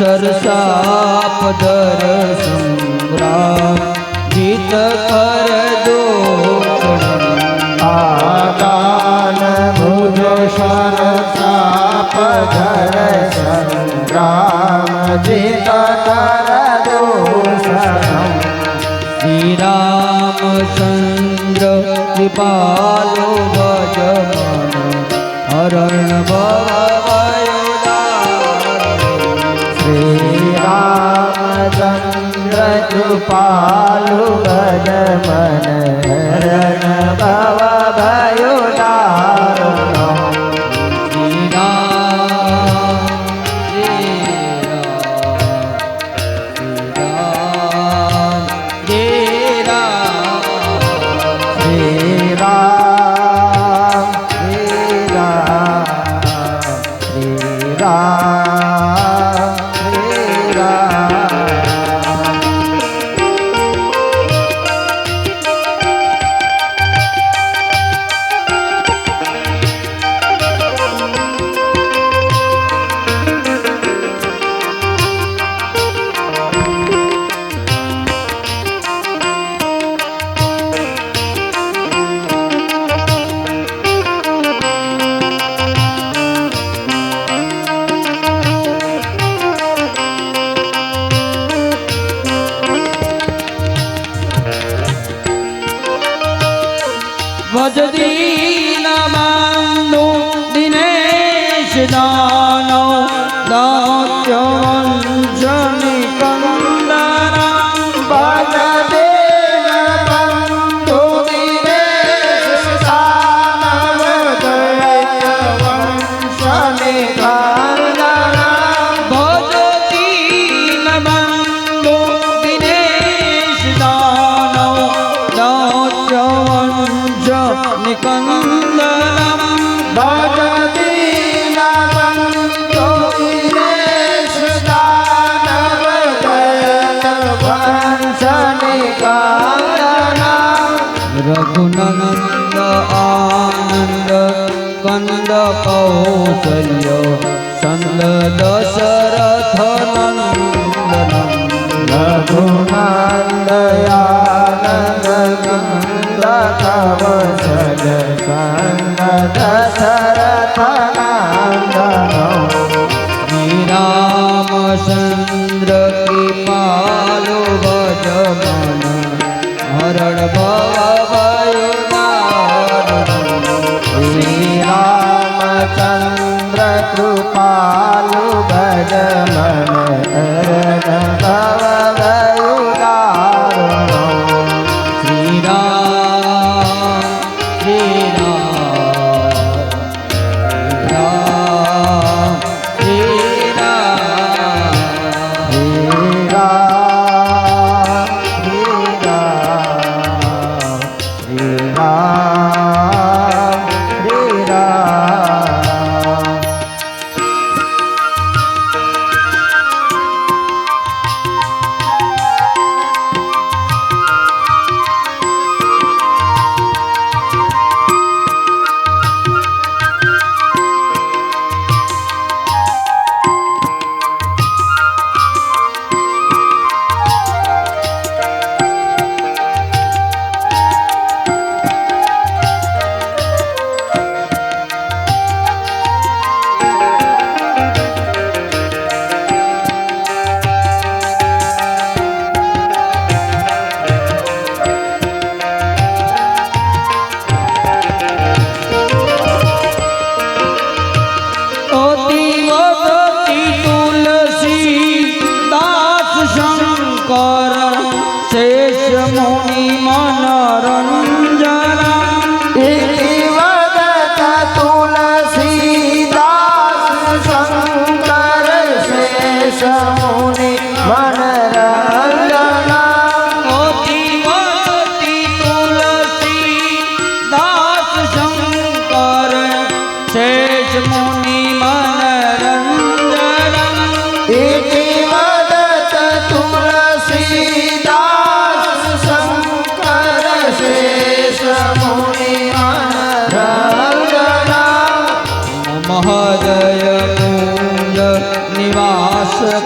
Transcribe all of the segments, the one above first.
सरसा पदर सम्राट गीत कर દુષણ સાપ ધર સંગ્રામ જીત કર દોષણ શ્રી રામચંદ્ર કૃપાલો ભજન না કૌશલ્યો. સંત દશરથ નંદન રઘુનંદયાનંદ કવસલ સંત દશરથ નંદન વિરામચંદ્ર હરણ ભવ चन्द्रकृपालु भजमन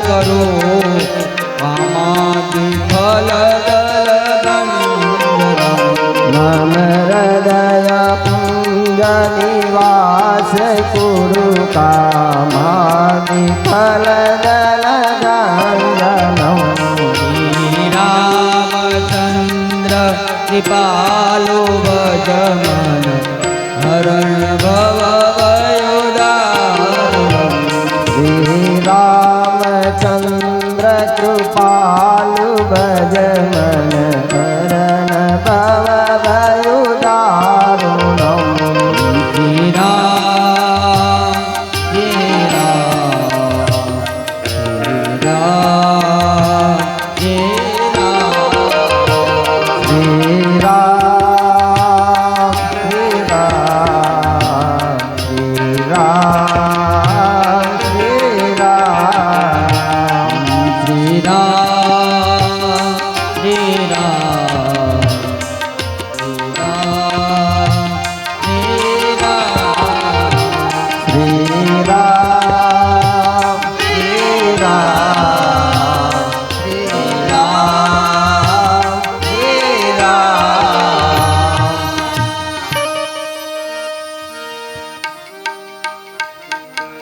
કરો. કામાદિ ફલ મમ હૃદય પુંજ નિવાસ કુરુ કામાદિ ફલ રામચંદ્ર કૃપાલો ભજમન હરણ કૃપાલુ तेरा